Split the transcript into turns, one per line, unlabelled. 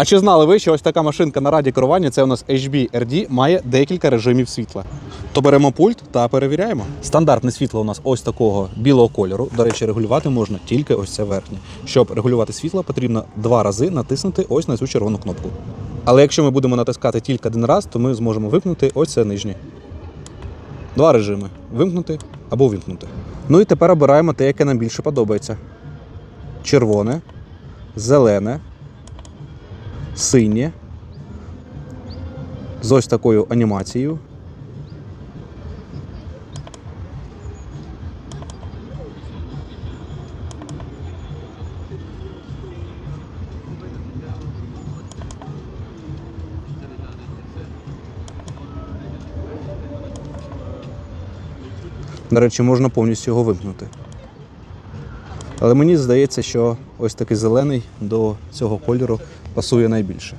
А чи знали ви, що ось така машинка на раді керування, це у нас HB RD, має декілька режимів світла. То беремо пульт та перевіряємо. Стандартне світло у нас ось такого білого кольору. До речі, регулювати можна тільки ось це верхнє. Щоб регулювати світло, потрібно два рази натиснути ось на цю червону кнопку. Але якщо ми будемо натискати тільки один раз, то ми зможемо вимкнути ось це нижнє. Два режими: вимкнути або увімкнути. Ну і тепер обираємо те, яке нам більше подобається: червоне, зелене, синє. З ось такою анімацією. До речі, можна повністю його вимкнути. Але мені здається, що ось такий зелений до цього кольору пасує найбільше.